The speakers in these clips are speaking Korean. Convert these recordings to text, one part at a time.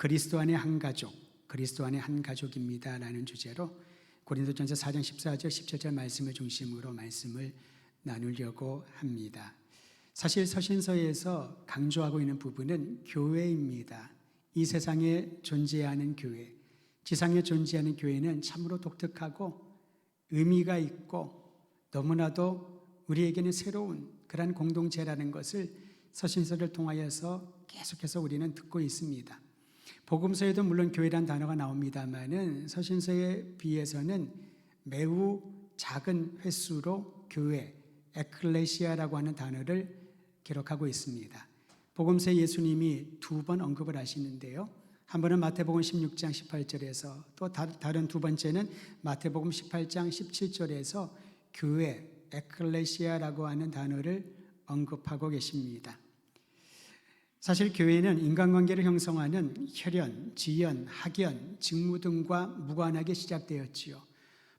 그리스도 안의 한 가족, 그리스도 안의 한 가족입니다 라는 주제로 고린도전서 4장 14절 17절 말씀을 중심으로 말씀을 나누려고 합니다. 사실 서신서에서 강조하고 있는 부분은 교회입니다. 이 세상에 존재하는 교회, 지상에 존재하는 교회는 참으로 독특하고 의미가 있고 너무나도 우리에게는 새로운 그러한 공동체라는 것을 서신서를 통하여서 계속해서 우리는 듣고 있습니다. 복음서에도 물론 교회란 단어가 나옵니다만은 서신서에 비해서는 매우 작은 횟수로 교회, 에클레시아라고 하는 단어를 기록하고 있습니다. 복음서에 예수님이 두 번 언급을 하시는데요. 한 번은 마태복음 16장 18절에서 또 다른 두 번째는 마태복음 18장 17절에서 교회 에클레시아라고 하는 단어를 언급하고 계십니다. 사실 교회는 인간관계를 형성하는 혈연, 지연, 학연, 직무 등과 무관하게 시작되었지요.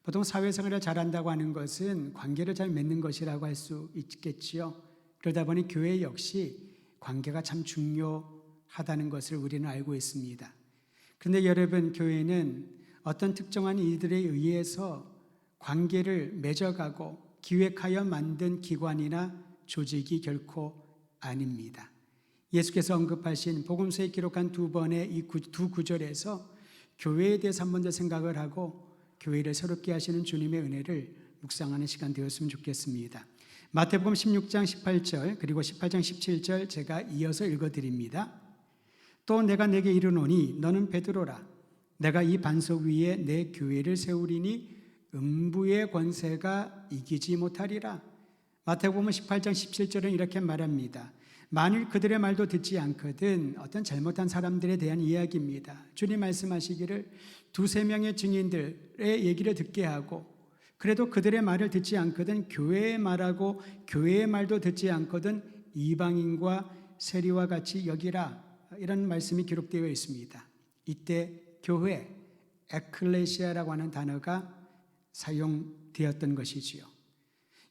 보통 사회생활을 잘한다고 하는 것은 관계를 잘 맺는 것이라고 할 수 있겠지요. 그러다 보니 교회 역시 관계가 참 중요하다는 것을 우리는 알고 있습니다. 그런데 여러분, 교회는 어떤 특정한 이들에 의해서 관계를 맺어가고 기획하여 만든 기관이나 조직이 결코 아닙니다. 예수께서 언급하신 복음서에 기록한 두 번의 이 두 구절에서 교회에 대해서 한 번 더 생각을 하고 교회를 새롭게 하시는 주님의 은혜를 묵상하는 시간 되었으면 좋겠습니다. 마태복음 16장 18절 그리고 18장 17절 제가 이어서 읽어드립니다. 또 내가 내게 이르노니 너는 베드로라 내가 이 반석 위에 내 교회를 세우리니 음부의 권세가 이기지 못하리라. 마태복음 18장 17절은 이렇게 말합니다. 만일 그들의 말도 듣지 않거든 어떤 잘못한 사람들에 대한 이야기입니다. 주님 말씀하시기를 두세 명의 증인들의 얘기를 듣게 하고 그래도 그들의 말을 듣지 않거든 교회의 말하고 교회의 말도 듣지 않거든 이방인과 세리와 같이 여기라 이런 말씀이 기록되어 있습니다. 이때 교회 에클레시아라고 하는 단어가 사용되었던 것이지요.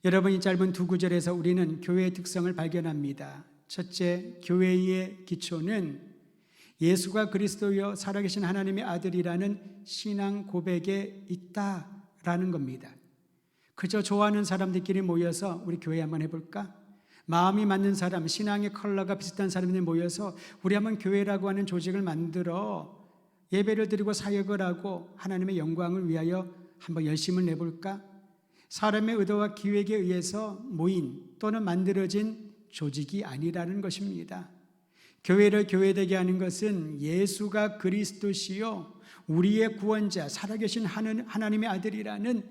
여러분 이 짧은 두 구절에서 우리는 교회의 특성을 발견합니다. 첫째, 교회의 기초는 예수가 그리스도여 살아계신 하나님의 아들이라는 신앙 고백에 있다라는 겁니다. 그저 좋아하는 사람들끼리 모여서 우리 교회 한번 해볼까? 마음이 맞는 사람, 신앙의 컬러가 비슷한 사람들이 모여서 우리 한번 교회라고 하는 조직을 만들어 예배를 드리고 사역을 하고 하나님의 영광을 위하여 한번 열심을 내볼까? 사람의 의도와 기획에 의해서 모인 또는 만들어진 조직이 아니라는 것입니다. 교회를 교회되게 하는 것은 예수가 그리스도시요 우리의 구원자 살아계신 하나님의 아들이라는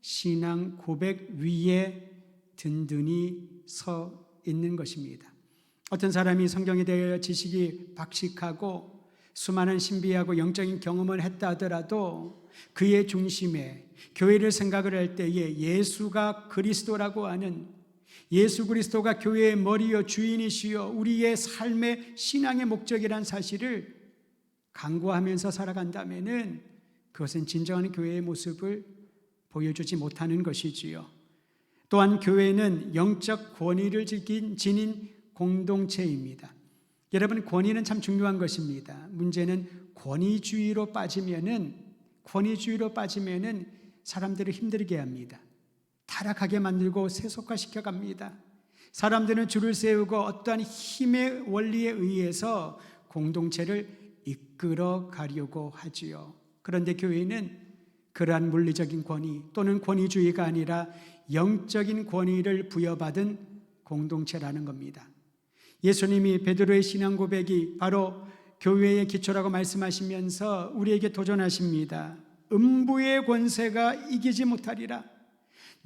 신앙 고백 위에 든든히 서 있는 것입니다. 어떤 사람이 성경에 대해 지식이 박식하고 수많은 신비하고 영적인 경험을 했다 하더라도 그의 중심에 교회를 생각을 할 때에 예수가 그리스도라고 하는 예수 그리스도가 교회의 머리요 주인이시요 우리의 삶의 신앙의 목적이란 사실을 강구하면서 살아간다면은 그것은 진정한 교회의 모습을 보여주지 못하는 것이지요. 또한 교회는 영적 권위를 지닌 공동체입니다. 여러분 권위는 참 중요한 것입니다. 문제는 권위주의로 빠지면은 권위주의로 빠지면은 사람들을 힘들게 합니다. 타락하게 만들고 세속화시켜 갑니다. 사람들은 줄을 세우고 어떠한 힘의 원리에 의해서 공동체를 이끌어 가려고 하지요. 그런데 교회는 그러한 물리적인 권위 또는 권위주의가 아니라 영적인 권위를 부여받은 공동체라는 겁니다. 예수님이 베드로의 신앙 고백이 바로 교회의 기초라고 말씀하시면서 우리에게 도전하십니다. 음부의 권세가 이기지 못하리라.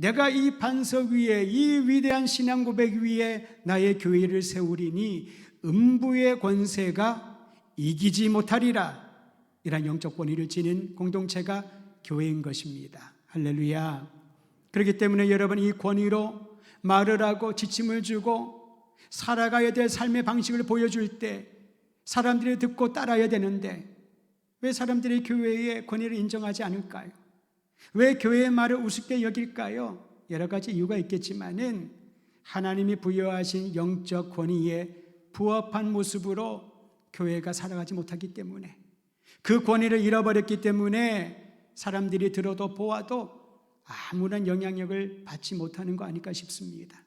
내가 이 반석 위에 이 위대한 신앙 고백 위에 나의 교회를 세우리니 음부의 권세가 이기지 못하리라. 이런 영적 권위를 지닌 공동체가 교회인 것입니다. 할렐루야. 그렇기 때문에 여러분 이 권위로 말을 하고 지침을 주고 살아가야 될 삶의 방식을 보여줄 때 사람들이 듣고 따라야 되는데 왜 사람들이 교회의 권위를 인정하지 않을까요? 왜 교회의 말을 우습게 여길까요? 여러 가지 이유가 있겠지만은 하나님이 부여하신 영적 권위에 부합한 모습으로 교회가 살아가지 못하기 때문에 그 권위를 잃어버렸기 때문에 사람들이 들어도 보아도 아무런 영향력을 받지 못하는 거 아닐까 싶습니다.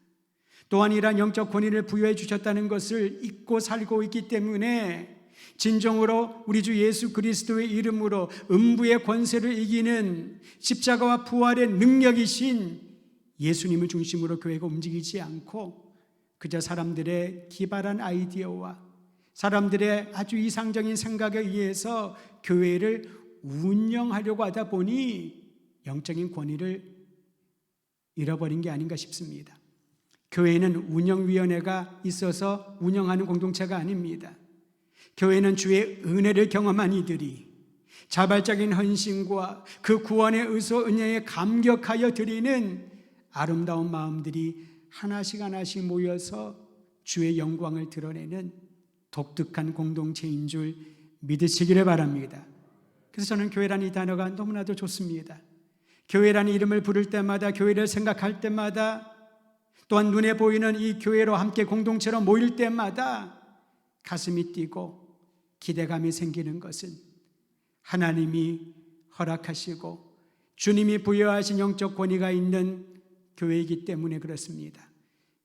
또한 이러한 영적 권위를 부여해 주셨다는 것을 잊고 살고 있기 때문에 진정으로 우리 주 예수 그리스도의 이름으로 음부의 권세를 이기는 십자가와 부활의 능력이신 예수님을 중심으로 교회가 움직이지 않고 그저 사람들의 기발한 아이디어와 사람들의 아주 이상적인 생각에 의해서 교회를 운영하려고 하다 보니 영적인 권위를 잃어버린 게 아닌가 싶습니다. 교회는 운영위원회가 있어서 운영하는 공동체가 아닙니다. 교회는 주의 은혜를 경험한 이들이 자발적인 헌신과 그 구원의 의소 은혜에 감격하여 드리는 아름다운 마음들이 하나씩 하나씩 모여서 주의 영광을 드러내는 독특한 공동체인 줄 믿으시기를 바랍니다. 그래서 저는 교회라는 이 단어가 너무나도 좋습니다. 교회라는 이름을 부를 때마다 교회를 생각할 때마다 또한 눈에 보이는 이 교회로 함께 공동체로 모일 때마다 가슴이 뛰고 기대감이 생기는 것은 하나님이 허락하시고 주님이 부여하신 영적 권위가 있는 교회이기 때문에 그렇습니다.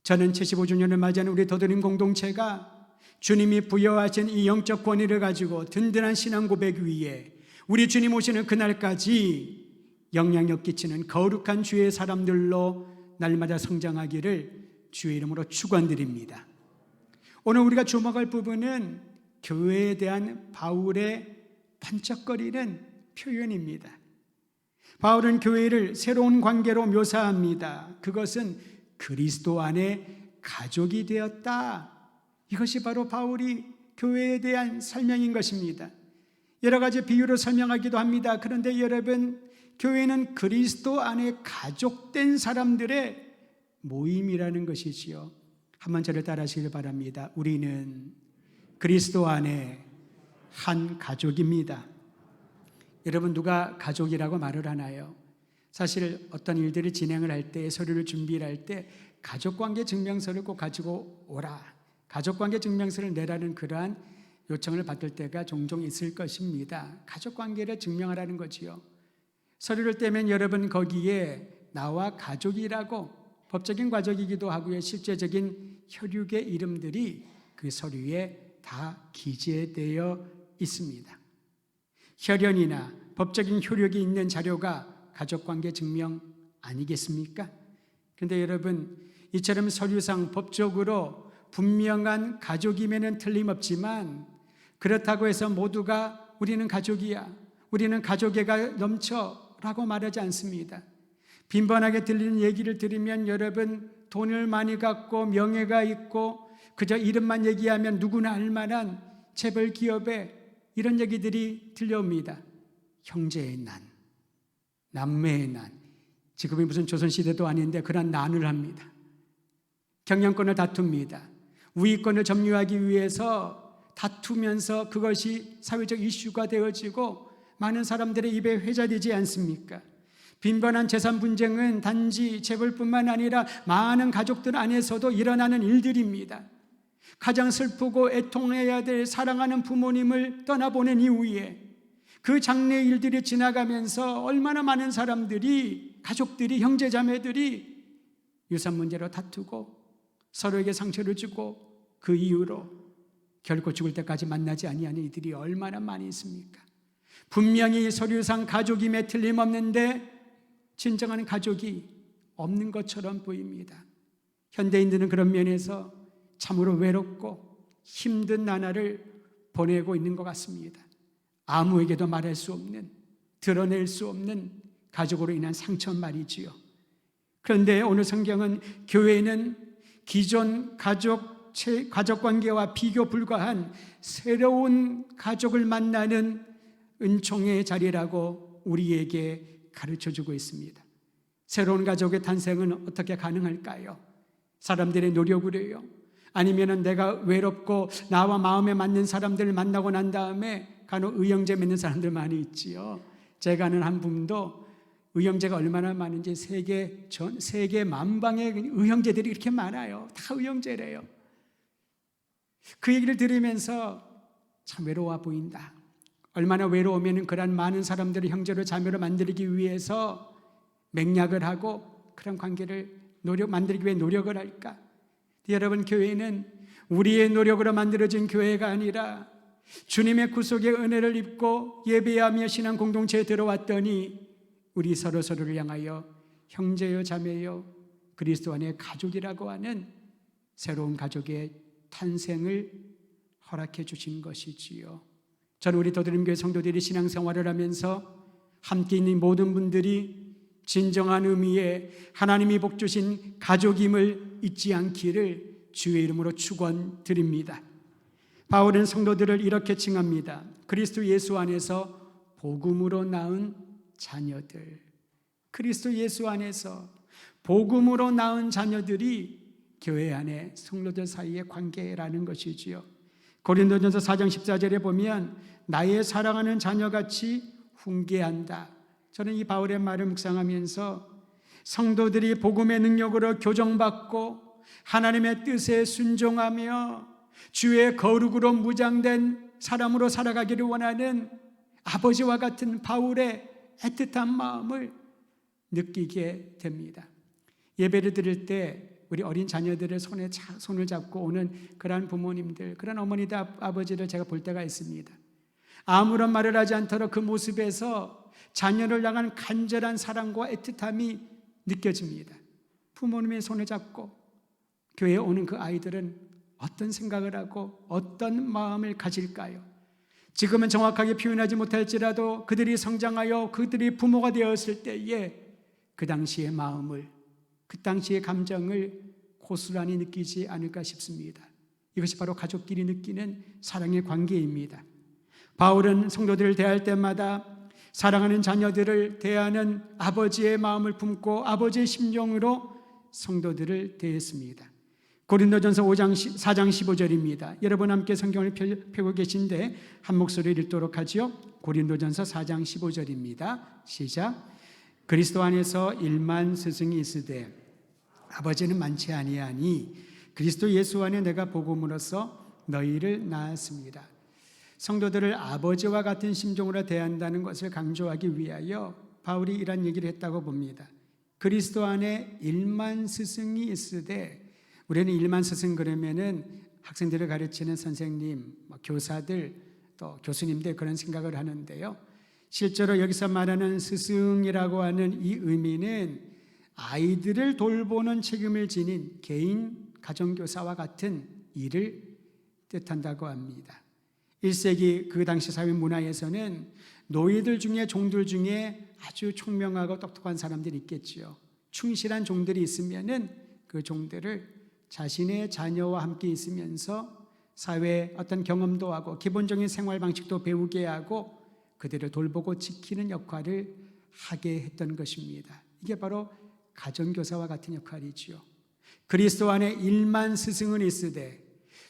저는 75주년을 맞이하는 우리 도드림 공동체가 주님이 부여하신 이 영적 권위를 가지고 든든한 신앙 고백 위에 우리 주님 오시는 그날까지 영향력 끼치는 거룩한 주의 사람들로 날마다 성장하기를 주의 이름으로 축원드립니다. 오늘 우리가 주목할 부분은 교회에 대한 바울의 반짝거리는 표현입니다. 바울은 교회를 새로운 관계로 묘사합니다. 그것은 그리스도 안에 가족이 되었다. 이것이 바로 바울이 교회에 대한 설명인 것입니다. 여러 가지 비유로 설명하기도 합니다. 그런데 여러분, 교회는 그리스도 안에 가족된 사람들의 모임이라는 것이지요. 한번 저를 따라 하시길 바랍니다. 우리는 그리스도 안에 한 가족입니다. 여러분 누가 가족이라고 말을 하나요? 사실 어떤 일들을 진행을 할 때 서류를 준비를 할 때 가족관계 증명서를 꼭 가지고 오라. 가족관계 증명서를 내라는 그러한 요청을 받을 때가 종종 있을 것입니다. 가족관계를 증명하라는 거지요. 서류를 떼면 여러분 거기에 나와 가족이라고 법적인 과정이기도 하고요. 실제적인 혈육의 이름들이 그 서류에 다 기재되어 있습니다. 혈연이나 법적인 효력이 있는 자료가 가족관계 증명 아니겠습니까? 근데 여러분, 이처럼 서류상 법적으로 분명한 가족임에는 틀림없지만 그렇다고 해서 모두가 우리는 가족이야. 우리는 가족애가 넘쳐 라고 말하지 않습니다. 빈번하게 들리는 얘기를 들으면 여러분 돈을 많이 갖고 명예가 있고 그저 이름만 얘기하면 누구나 알 만한 재벌 기업에 이런 얘기들이 들려옵니다. 형제의 난, 남매의 난. 지금이 무슨 조선시대도 아닌데 그런 난을 합니다. 경영권을 다툽니다. 우위권을 점유하기 위해서 다투면서 그것이 사회적 이슈가 되어지고 많은 사람들의 입에 회자되지 않습니까? 빈번한 재산 분쟁은 단지 재벌뿐만 아니라 많은 가족들 안에서도 일어나는 일들입니다. 가장 슬프고 애통해야 될 사랑하는 부모님을 떠나보낸 이후에 그 장래 일들이 지나가면서 얼마나 많은 사람들이 가족들이 형제 자매들이 유산 문제로 다투고 서로에게 상처를 주고 그 이후로 결코 죽을 때까지 만나지 아니하는 이들이 얼마나 많이 있습니까? 분명히 서류상 가족임에 틀림없는데 진정한 가족이 없는 것처럼 보입니다. 현대인들은 그런 면에서 참으로 외롭고 힘든 나날을 보내고 있는 것 같습니다. 아무에게도 말할 수 없는, 드러낼 수 없는 가족으로 인한 상처 말이지요. 그런데 오늘 성경은 교회는 기존 가족, 가족 관계와 비교 불가한 새로운 가족을 만나는 은총의 자리라고 우리에게 가르쳐 주고 있습니다. 새로운 가족의 탄생은 어떻게 가능할까요? 사람들의 노력으로요. 아니면은 내가 외롭고 나와 마음에 맞는 사람들을 만나고 난 다음에 간혹 의형제 맺는 사람들 많이 있지요. 제가 아는 한 분도 의형제가 얼마나 많은지 세계 전 세계 만방의 의형제들이 이렇게 많아요. 다 의형제래요. 그 얘기를 들으면서 참 외로워 보인다. 얼마나 외로우면 그런 많은 사람들을 형제로 자매로 만들기 위해서 맹약을 하고 그런 관계를 노력 만들기 위해 노력을 할까? 여러분 교회는 우리의 노력으로 만들어진 교회가 아니라 주님의 구속의 은혜를 입고 예배하며 신앙 공동체에 들어왔더니 우리 서로 서로를 향하여 형제요 자매요 그리스도 안의 가족이라고 하는 새로운 가족의 탄생을 허락해 주신 것이지요. 저는 우리 도드림교회 성도들이 신앙생활을 하면서 함께 있는 모든 분들이 진정한 의미의 하나님이 복 주신 가족임을 잊지 않기를 주의 이름으로 축원드립니다. 바울은 성도들을 이렇게 칭합니다. 그리스도 예수 안에서 복음으로 낳은 자녀들. 그리스도 예수 안에서 복음으로 낳은 자녀들이 교회 안에 성도들 사이의 관계라는 것이지요. 고린도전서 4장 14절에 보면 나의 사랑하는 자녀같이 훈계한다. 저는 이 바울의 말을 묵상하면서 성도들이 복음의 능력으로 교정받고 하나님의 뜻에 순종하며 주의 거룩으로 무장된 사람으로 살아가기를 원하는 아버지와 같은 바울의 애틋한 마음을 느끼게 됩니다. 예배를 드릴 때 우리 어린 자녀들의 손에 차, 손을 잡고 오는 그러한 부모님들, 그런 어머니들, 아버지를 제가 볼 때가 있습니다. 아무런 말을 하지 않도록 그 모습에서 자녀를 향한 간절한 사랑과 애틋함이 느껴집니다. 부모님의 손을 잡고 교회에 오는 그 아이들은 어떤 생각을 하고 어떤 마음을 가질까요? 지금은 정확하게 표현하지 못할지라도 그들이 성장하여 그들이 부모가 되었을 때에 그 당시의 마음을 그 당시의 감정을 고스란히 느끼지 않을까 싶습니다. 이것이 바로 가족끼리 느끼는 사랑의 관계입니다. 바울은 성도들을 대할 때마다 사랑하는 자녀들을 대하는 아버지의 마음을 품고 아버지의 심정으로 성도들을 대했습니다. 고린도전서 5장 4장 15절입니다. 여러분 함께 성경을 펴고 계신데 한 목소리를 읽도록 하지요. 고린도전서 4장 15절입니다. 시작. 그리스도 안에서 일만 스승이 있으되 아버지는 많지 아니하니 그리스도 예수 안에 내가 복음으로써 너희를 낳았습니다. 성도들을 아버지와 같은 심정으로 대한다는 것을 강조하기 위하여 바울이 이런 얘기를 했다고 봅니다. 그리스도 안에 일만 스승이 있으되 우리는 일만 스승 그러면은 학생들을 가르치는 선생님, 뭐 교사들 또 교수님들 그런 생각을 하는데요. 실제로 여기서 말하는 스승이라고 하는 이 의미는 아이들을 돌보는 책임을 지닌 개인 가정교사와 같은 일을 뜻한다고 합니다. 1세기 그 당시 사회 문화에서는 노예들 중에 종들 중에 아주 총명하고 똑똑한 사람들이 있겠지요. 충실한 종들이 있으면은 그 종들을 자신의 자녀와 함께 있으면서 사회 어떤 경험도 하고 기본적인 생활 방식도 배우게 하고 그들을 돌보고 지키는 역할을 하게 했던 것입니다. 이게 바로 가정교사와 같은 역할이지요. 그리스도 안에 일만 스승은 있으되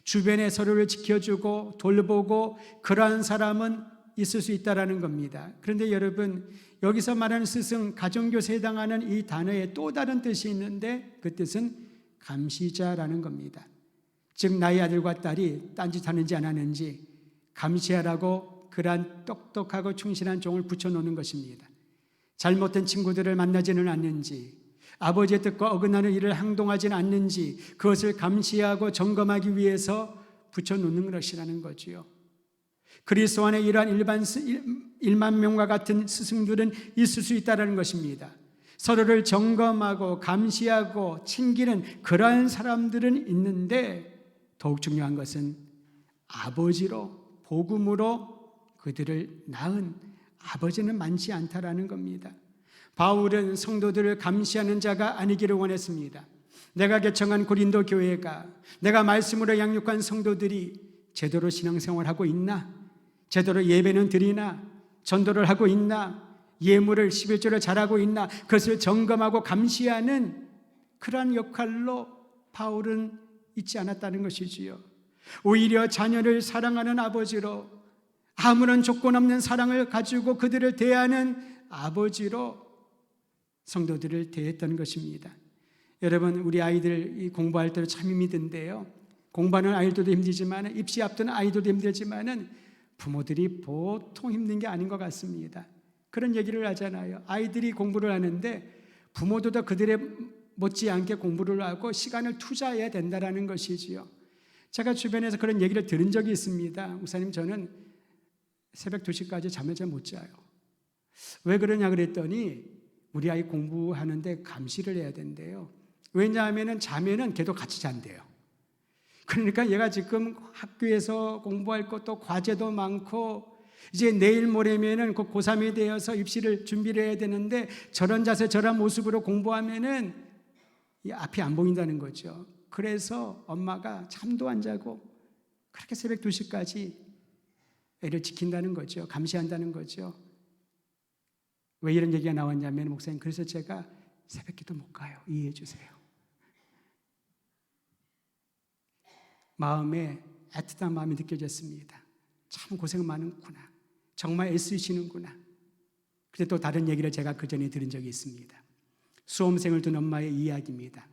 주변에 서로를 지켜주고 돌보고 그러한 사람은 있을 수 있다라는 겁니다. 그런데 여러분 여기서 말하는 스승 가정교사에 해당하는 이 단어에 또 다른 뜻이 있는데 그 뜻은 감시자라는 겁니다. 즉 나의 아들과 딸이 딴짓하는지 안 하는지 감시하라고 그러한 똑똑하고 충실한 종을 붙여놓는 것입니다. 잘못된 친구들을 만나지는 않는지 아버지의 뜻과 어긋나는 일을 행동하지는 않는지 그것을 감시하고 점검하기 위해서 붙여놓는 것이라는 거지요. 그리스도 안에 이러한 일반 일만 명과 같은 스승들은 있을 수 있다는 것입니다. 서로를 점검하고 감시하고 챙기는 그러한 사람들은 있는데 더욱 중요한 것은 아버지로 복음으로 그들을 낳은 아버지는 많지 않다라는 겁니다. 바울은 성도들을 감시하는 자가 아니기를 원했습니다. 내가 개청한 고린도 교회가 내가 말씀으로 양육한 성도들이 제대로 신앙생활하고 있나? 제대로 예배는 드리나? 전도를 하고 있나? 예물을 11조를 잘하고 있나? 그것을 점검하고 감시하는 그러한 역할로 바울은 있지 않았다는 것이지요. 오히려 자녀를 사랑하는 아버지로 아무런 조건 없는 사랑을 가지고 그들을 대하는 아버지로 성도들을 대했던 것입니다. 여러분, 우리 아이들 공부할 때도 참 힘이 든데요. 공부하는 아이들도 힘들지만 입시 앞두는 아이들도 힘들지만은 부모들이 보통 힘든 게 아닌 것 같습니다. 그런 얘기를 하잖아요. 아이들이 공부를 하는데 부모도 그들의 못지않게 공부를 하고 시간을 투자해야 된다라는 것이지요. 제가 주변에서 그런 얘기를 들은 적이 있습니다. 목사님 저는 새벽 2시까지 잠을 잘 못 자요. 왜 그러냐 그랬더니 우리 아이 공부하는데 감시를 해야 된대요. 왜냐하면 자면은 걔도 같이 잔대요. 그러니까 얘가 지금 학교에서 공부할 것도 과제도 많고 이제 내일 모레면은 그 고3이 되어서 입시를 준비를 해야 되는데 저런 자세 저런 모습으로 공부하면은 이 앞이 안 보인다는 거죠. 그래서 엄마가 잠도 안 자고 그렇게 새벽 2시까지 애를 지킨다는 거죠. 감시한다는 거죠. 왜 이런 얘기가 나왔냐면 목사님 그래서 제가 새벽 기도 못 가요. 이해해 주세요. 마음에 애틋한 마음이 느껴졌습니다. 참 고생 많은구나. 정말 애쓰시는구나. 근데 또 다른 얘기를 제가 그 전에 들은 적이 있습니다. 수험생을 둔 엄마의 이야기입니다.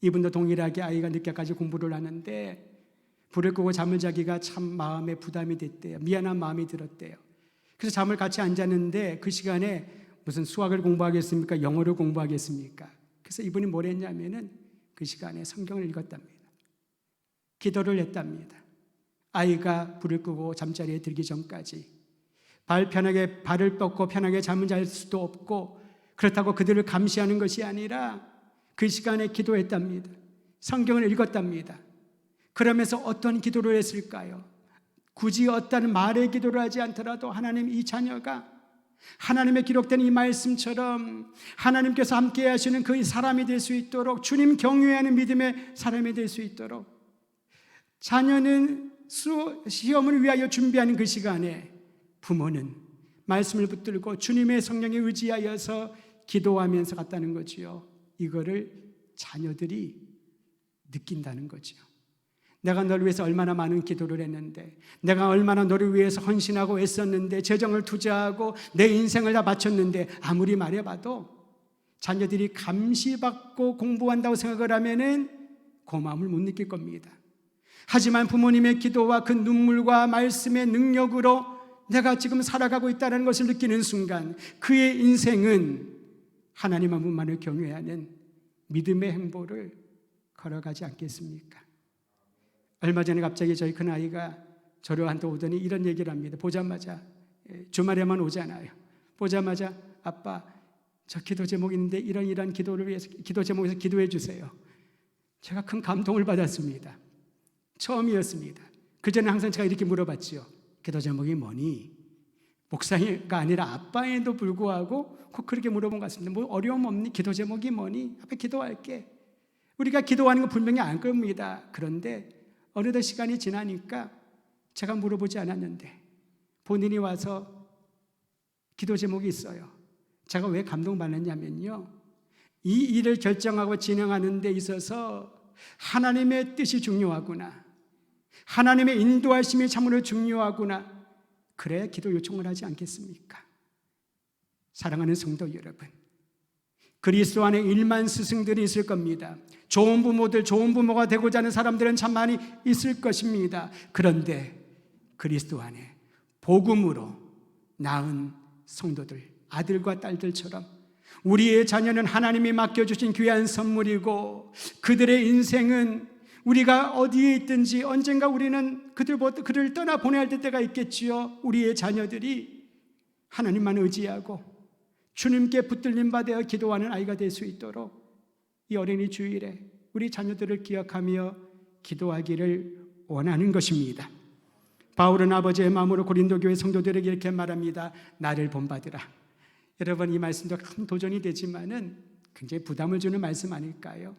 이분도 동일하게 아이가 늦게까지 공부를 하는데 불을 끄고 잠을 자기가 참 마음에 부담이 됐대요. 미안한 마음이 들었대요. 그래서 잠을 같이 안 잤는데 그 시간에 무슨 수학을 공부하겠습니까? 영어를 공부하겠습니까? 그래서 이분이 뭘 했냐면은 그 시간에 성경을 읽었답니다. 기도를 했답니다. 아이가 불을 끄고 잠자리에 들기 전까지 발 편하게 발을 뻗고 편하게 잠을 잘 수도 없고 그렇다고 그들을 감시하는 것이 아니라 그 시간에 기도했답니다. 성경을 읽었답니다. 그러면서 어떤 기도를 했을까요? 굳이 어떤 말의 기도를 하지 않더라도 하나님 이 자녀가 하나님의 기록된 이 말씀처럼 하나님께서 함께 하시는 그 사람이 될 수 있도록 주님 경외하는 믿음의 사람이 될 수 있도록 자녀는 수, 시험을 위하여 준비하는 그 시간에 부모는 말씀을 붙들고 주님의 성령에 의지하여서 기도하면서 갔다는 거지요. 이거를 자녀들이 느낀다는 거지요. 내가 너를 위해서 얼마나 많은 기도를 했는데, 내가 얼마나 너를 위해서 헌신하고 애썼는데, 재정을 투자하고 내 인생을 다 바쳤는데, 아무리 말해봐도 자녀들이 감시받고 공부한다고 생각을 하면은 고마움을 못 느낄 겁니다. 하지만 부모님의 기도와 그 눈물과 말씀의 능력으로 내가 지금 살아가고 있다는 것을 느끼는 순간 그의 인생은 하나님 한 분만을 경외하는 믿음의 행보를 걸어가지 않겠습니까? 얼마 전에 갑자기 저희 큰 아이가 저한테 오더니 이런 얘기를 합니다. 보자마자 예, 주말에만 오잖아요. 보자마자 아빠 저 기도 제목 있는데 이런 이런 기도를 위해서 기도 제목에서 기도해 주세요. 제가 큰 감동을 받았습니다. 처음이었습니다. 그 전에 항상 제가 이렇게 물어봤지요. 기도 제목이 뭐니? 목사가 아니라 아빠에도 불구하고 꼭 그렇게 물어본 것 같습니다. 뭐 어려움 없니? 기도 제목이 뭐니? 앞에 기도할게. 우리가 기도하는 건 분명히 안 겁니다. 그런데 어느덧 시간이 지나니까 제가 물어보지 않았는데 본인이 와서 기도 제목이 있어요. 제가 왜 감동받느냐면요. 이 일을 결정하고 진행하는 데 있어서 하나님의 뜻이 중요하구나. 하나님의 인도하심이 참으로 중요하구나. 그래야 기도 요청을 하지 않겠습니까? 사랑하는 성도 여러분. 그리스도 안에 일만 스승들이 있을 겁니다. 좋은 부모들, 좋은 부모가 되고자 하는 사람들은 참 많이 있을 것입니다. 그런데 그리스도 안에 복음으로 낳은 성도들, 아들과 딸들처럼 우리의 자녀는 하나님이 맡겨주신 귀한 선물이고 그들의 인생은 우리가 어디에 있든지 언젠가 우리는 그들, 그를 떠나 보내야 될 때가 있겠지요. 우리의 자녀들이 하나님만 의지하고 주님께 붙들림 받아 기도하는 아이가 될 수 있도록 이 어린이 주일에 우리 자녀들을 기억하며 기도하기를 원하는 것입니다. 바울은 아버지의 마음으로 고린도 교회 성도들에게 이렇게 말합니다. 나를 본받으라. 여러분 이 말씀도 큰 도전이 되지만은 굉장히 부담을 주는 말씀 아닐까요?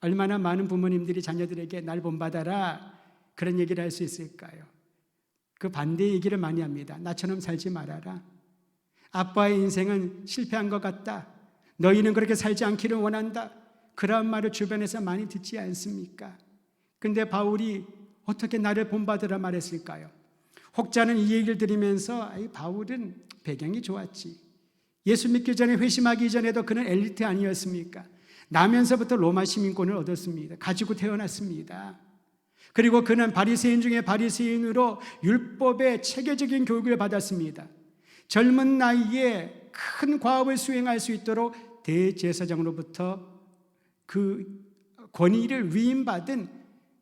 얼마나 많은 부모님들이 자녀들에게 날 본받아라 그런 얘기를 할 수 있을까요? 그 반대 얘기를 많이 합니다. 나처럼 살지 말아라. 아빠의 인생은 실패한 것 같다. 너희는 그렇게 살지 않기를 원한다. 그런 말을 주변에서 많이 듣지 않습니까? 근데 바울이 어떻게 나를 본받으라 말했을까요? 혹자는 이 얘기를 들으면서 아이 바울은 배경이 좋았지. 예수 믿기 전에 회심하기 전에도 그는 엘리트 아니었습니까? 나면서부터 로마 시민권을 얻었습니다. 가지고 태어났습니다. 그리고 그는 바리새인 중에 바리새인으로 율법의 체계적인 교육을 받았습니다. 젊은 나이에 큰 과업을 수행할 수 있도록 대제사장으로부터 그 권위를 위임받은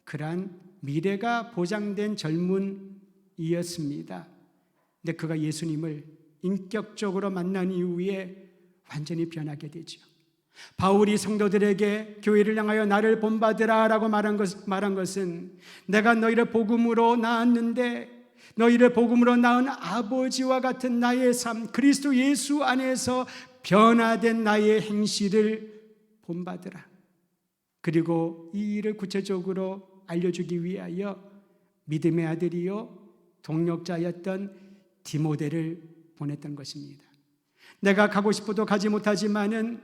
그러한 미래가 보장된 젊은이였습니다. 근데 그가 예수님을 인격적으로 만난 이후에 완전히 변하게 되죠. 바울이 성도들에게 교회를 향하여 나를 본받으라 라고 말한, 것, 말한 것은 내가 너희를 복음으로 낳았는데 너희를 복음으로 낳은 아버지와 같은 나의 삶 그리스도 예수 안에서 변화된 나의 행실을 본받으라. 그리고 이 일을 구체적으로 알려주기 위하여 믿음의 아들이요 동력자였던 디모데를 보냈던 것입니다. 내가 가고 싶어도 가지 못하지만은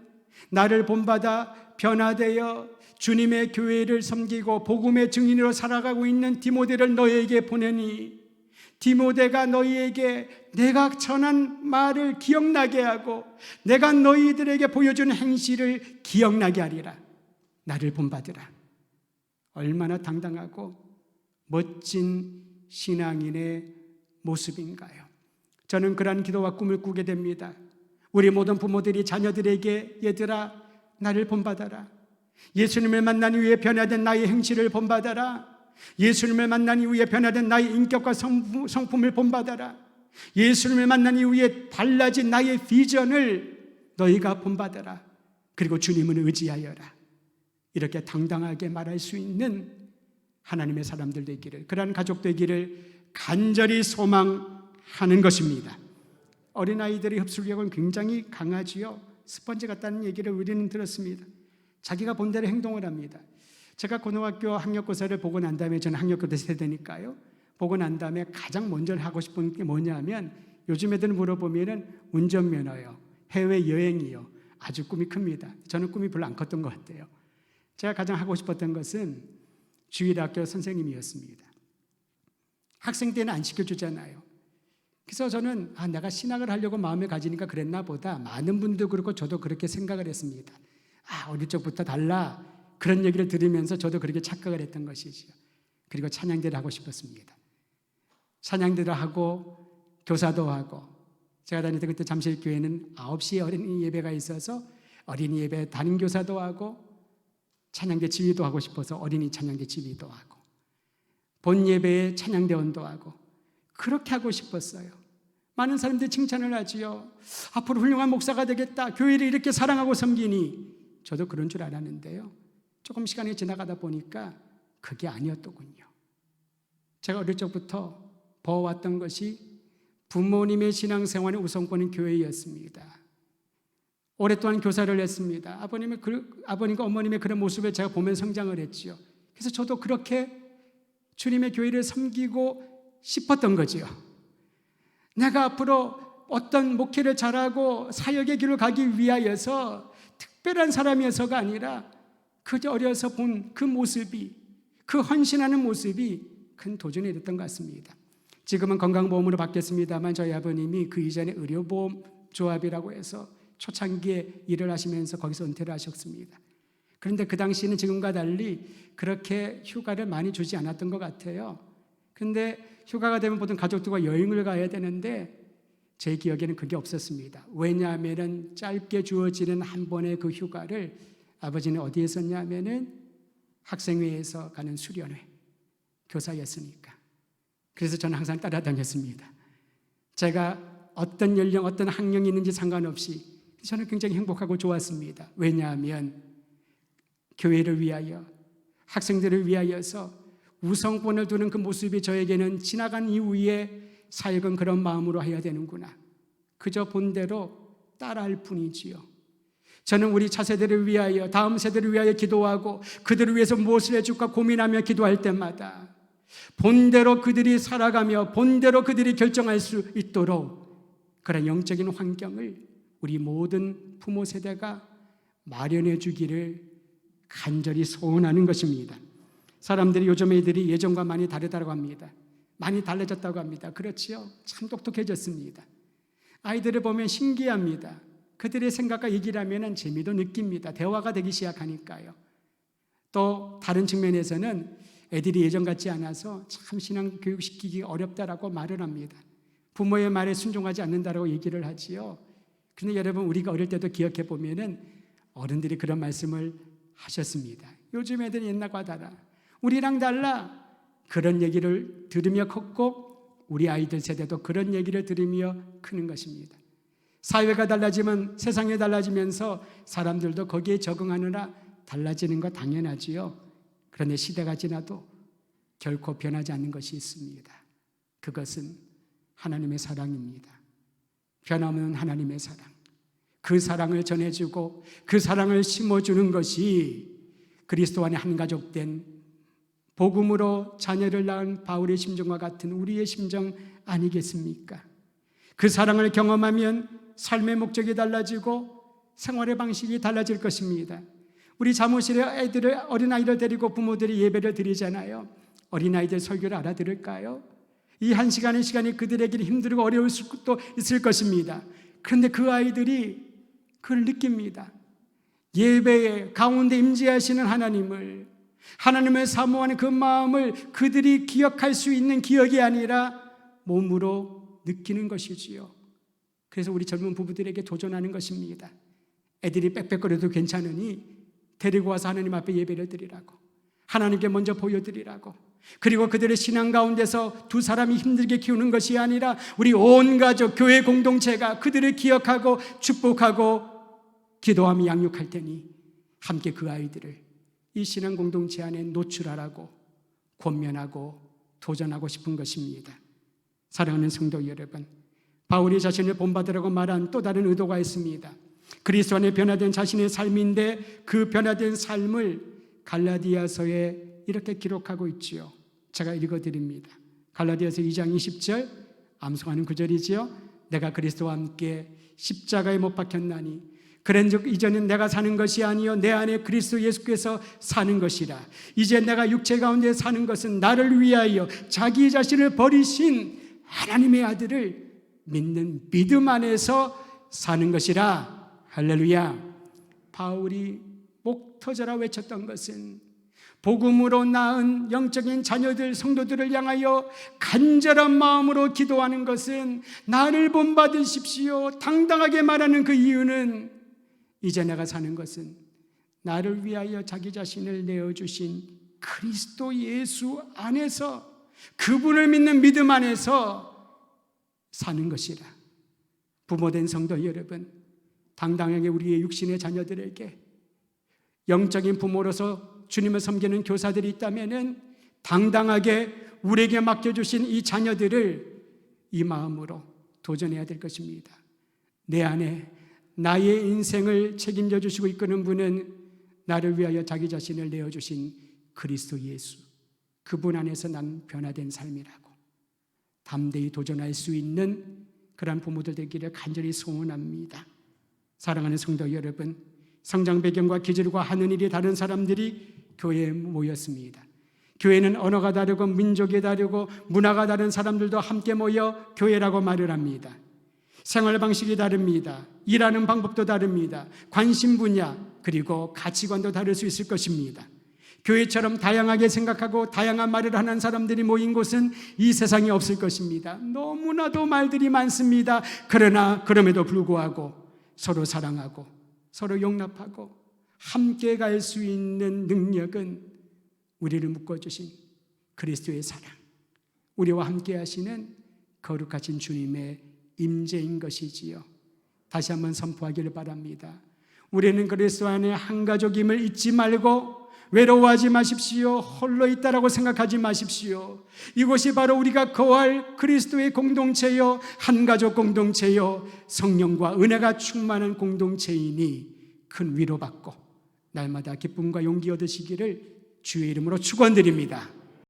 나를 본받아 변화되어 주님의 교회를 섬기고 복음의 증인으로 살아가고 있는 디모데를 너희에게 보내니 디모데가 너희에게 내가 전한 말을 기억나게 하고 내가 너희들에게 보여준 행실을 기억나게 하리라. 나를 본받으라. 얼마나 당당하고 멋진 신앙인의 모습인가요? 저는 그러한 기도와 꿈을 꾸게 됩니다. 우리 모든 부모들이 자녀들에게 얘들아 나를 본받아라. 예수님을 만난 이후에 변화된 나의 행실을 본받아라. 예수님을 만난 이후에 변화된 나의 인격과 성품을 본받아라. 예수님을 만난 이후에 달라진 나의 비전을 너희가 본받아라. 그리고 주님을 의지하여라. 이렇게 당당하게 말할 수 있는 하나님의 사람들 되기를, 그러한 가족 되기를 간절히 소망하는 것입니다. 어린아이들의 흡수력은 굉장히 강하지요. 스펀지 같다는 얘기를 우리는 들었습니다. 자기가 본대로 행동을 합니다. 제가 고등학교 학력고사를 보고 난 다음에 저는 학력고사 세대니까요. 보고 난 다음에 가장 먼저 하고 싶은 게 뭐냐면 요즘 애들 물어보면은 운전면허요. 해외 여행이요. 아주 꿈이 큽니다. 저는 꿈이 별로 안 컸던 것 같아요. 제가 가장 하고 싶었던 것은 주일학교 선생님이었습니다. 학생 때는 안 시켜주잖아요. 그래서 저는 아, 내가 신학을 하려고 마음을 가지니까 그랬나 보다. 많은 분도 그렇고 저도 그렇게 생각을 했습니다. 아, 어릴 적부터 달라. 그런 얘기를 들으면서 저도 그렇게 착각을 했던 것이지요. 그리고 찬양대를 하고 싶었습니다. 찬양대를 하고 교사도 하고 제가 다니던 그때 잠실 교회는 9시에 어린이 예배가 있어서 어린이 예배 담임 교사도 하고 찬양대 지휘도 하고 싶어서 어린이 찬양대 지휘도 하고 본 예배에 찬양대원도 하고 그렇게 하고 싶었어요. 많은 사람들이 칭찬을 하지요. 앞으로 훌륭한 목사가 되겠다. 교회를 이렇게 사랑하고 섬기니 저도 그런 줄 알았는데요. 조금 시간이 지나가다 보니까 그게 아니었더군요. 제가 어릴 적부터 보아왔던 것이 부모님의 신앙생활의 우선권인 교회였습니다. 오랫동안 교사를 했습니다. 아버님의 그, 아버님과 어머님의 그런 모습을 제가 보면 성장을 했지요. 그래서 저도 그렇게 주님의 교회를 섬기고 싶었던 거지요. 내가 앞으로 어떤 목회를 잘하고 사역의 길을 가기 위하여서 특별한 사람이어서가 아니라 그저 어려서 본 그 모습이 그 헌신하는 모습이 큰 도전이 됐던 것 같습니다. 지금은 건강보험으로 바뀌었습니다만 저희 아버님이 그 이전에 의료보험 조합이라고 해서 초창기에 일을 하시면서 거기서 은퇴를 하셨습니다. 그런데 그 당시에는 지금과 달리 그렇게 휴가를 많이 주지 않았던 것 같아요. 근데 휴가가 되면 보통 가족들과 여행을 가야 되는데 제 기억에는 그게 없었습니다. 왜냐하면 짧게 주어지는 한 번의 그 휴가를 아버지는 어디에 썼냐면은 학생회에서 가는 수련회 교사였으니까. 그래서 저는 항상 따라다녔습니다. 제가 어떤 연령, 어떤 학령이 있는지 상관없이 저는 굉장히 행복하고 좋았습니다. 왜냐하면 교회를 위하여 학생들을 위하여서 우선권을 두는 그 모습이 저에게는 지나간 이후에 사역은 그런 마음으로 해야 되는구나. 그저 본대로 따라할 뿐이지요. 저는 우리 차세대를 위하여 다음 세대를 위하여 기도하고 그들을 위해서 무엇을 해줄까 고민하며 기도할 때마다 본대로 그들이 살아가며 본대로 그들이 결정할 수 있도록 그런 영적인 환경을 우리 모든 부모 세대가 마련해 주기를 간절히 소원하는 것입니다. 사람들이 요즘 애들이 예전과 많이 다르다고 합니다. 많이 달라졌다고 합니다. 그렇지요? 참 똑똑해졌습니다. 아이들을 보면 신기합니다. 그들의 생각과 얘기를 하면 재미도 느낍니다. 대화가 되기 시작하니까요. 또 다른 측면에서는 애들이 예전 같지 않아서 참 신앙 교육시키기 어렵다라고 말을 합니다. 부모의 말에 순종하지 않는다라고 얘기를 하지요. 근데 여러분 우리가 어릴 때도 기억해 보면은 어른들이 그런 말씀을 하셨습니다. 요즘 애들이 옛날과 달라. 우리랑 달라. 그런 얘기를 들으며 컸고 우리 아이들 세대도 그런 얘기를 들으며 크는 것입니다. 사회가 달라지면 세상이 달라지면서 사람들도 거기에 적응하느라 달라지는 거 당연하지요. 그런데 시대가 지나도 결코 변하지 않는 것이 있습니다. 그것은 하나님의 사랑입니다. 변함없는 하나님의 사랑. 그 사랑을 전해주고 그 사랑을 심어주는 것이 그리스도 안에 한 가족 된 복음으로 자녀를 낳은 바울의 심정과 같은 우리의 심정 아니겠습니까? 그 사랑을 경험하면 삶의 목적이 달라지고 생활의 방식이 달라질 것입니다. 우리 사무실에 애들을 어린아이를 데리고 부모들이 예배를 드리잖아요. 어린아이들 설교를 알아들을까요? 이 한 시간의 시간이 그들에게 힘들고 어려울 수도 있을 것입니다. 그런데 그 아이들이 그걸 느낍니다. 예배의 가운데 임재하시는 하나님을 하나님을 사모하는 그 마음을 그들이 기억할 수 있는 기억이 아니라 몸으로 느끼는 것이지요. 그래서 우리 젊은 부부들에게 도전하는 것입니다. 애들이 빽빽거려도 괜찮으니 데리고 와서 하나님 앞에 예배를 드리라고. 하나님께 먼저 보여드리라고. 그리고 그들의 신앙 가운데서 두 사람이 힘들게 키우는 것이 아니라 우리 온 가족, 교회 공동체가 그들을 기억하고 축복하고 기도하며 양육할 테니 함께 그 아이들을 이 신앙 공동체 안에 노출하라고 권면하고 도전하고 싶은 것입니다. 사랑하는 성도 여러분, 바울이 자신을 본받으라고 말한 또 다른 의도가 있습니다. 그리스도 안에 변화된 자신의 삶인데 그 변화된 삶을 갈라디아서에 이렇게 기록하고 있지요. 제가 읽어 드립니다. 갈라디아서 2장 20절 암송하는 구절이지요. 내가 그리스도와 함께 십자가에 못 박혔나니 그런즉 이제는 내가 사는 것이 아니요 내 안에 그리스도 예수께서 사는 것이라. 이제 내가 육체 가운데 사는 것은 나를 위하여 자기 자신을 버리신 하나님의 아들을 믿는 믿음 안에서 사는 것이라. 할렐루야. 바울이 목 터져라 외쳤던 것은 복음으로 낳은 영적인 자녀들 성도들을 향하여 간절한 마음으로 기도하는 것은 나를 본받으십시오. 당당하게 말하는 그 이유는 이제 내가 사는 것은 나를 위하여 자기 자신을 내어주신 그리스도 예수 안에서 그분을 믿는 믿음 안에서 사는 것이라. 부모된 성도 여러분, 당당하게 우리의 육신의 자녀들에게 영적인 부모로서 주님을 섬기는 교사들이 있다면은 당당하게 우리에게 맡겨주신 이 자녀들을 이 마음으로 도전해야 될 것입니다. 내 안에 나의 인생을 책임져 주시고 이끄는 분은 나를 위하여 자기 자신을 내어 주신 그리스도 예수. 그분 안에서 난 변화된 삶이라고. 담대히 도전할 수 있는 그러한 부모들 되기를 간절히 소원합니다. 사랑하는 성도 여러분, 성장 배경과 기질과 하는 일이 다른 사람들이 교회에 모였습니다. 교회는 언어가 다르고 민족이 다르고 문화가 다른 사람들도 함께 모여 교회라고 말을 합니다. 생활 방식이 다릅니다. 일하는 방법도 다릅니다. 관심 분야 그리고 가치관도 다를 수 있을 것입니다. 교회처럼 다양하게 생각하고 다양한 말을 하는 사람들이 모인 곳은 이 세상에 없을 것입니다. 너무나도 말들이 많습니다. 그러나 그럼에도 불구하고 서로 사랑하고 서로 용납하고 함께 갈 수 있는 능력은 우리를 묶어주신 그리스도의 사랑, 우리와 함께 하시는 거룩하신 주님의 임재인 것이지요. 다시 한번 선포하기를 바랍니다. 우리는 그리스도 안에 한 가족임을 잊지 말고 외로워하지 마십시오. 홀로 있다라고 생각하지 마십시오. 이곳이 바로 우리가 거할 그리스도의 공동체요, 한 가족 공동체요, 성령과 은혜가 충만한 공동체이니 큰 위로받고 날마다 기쁨과 용기 얻으시기를 주의 이름으로 축원드립니다.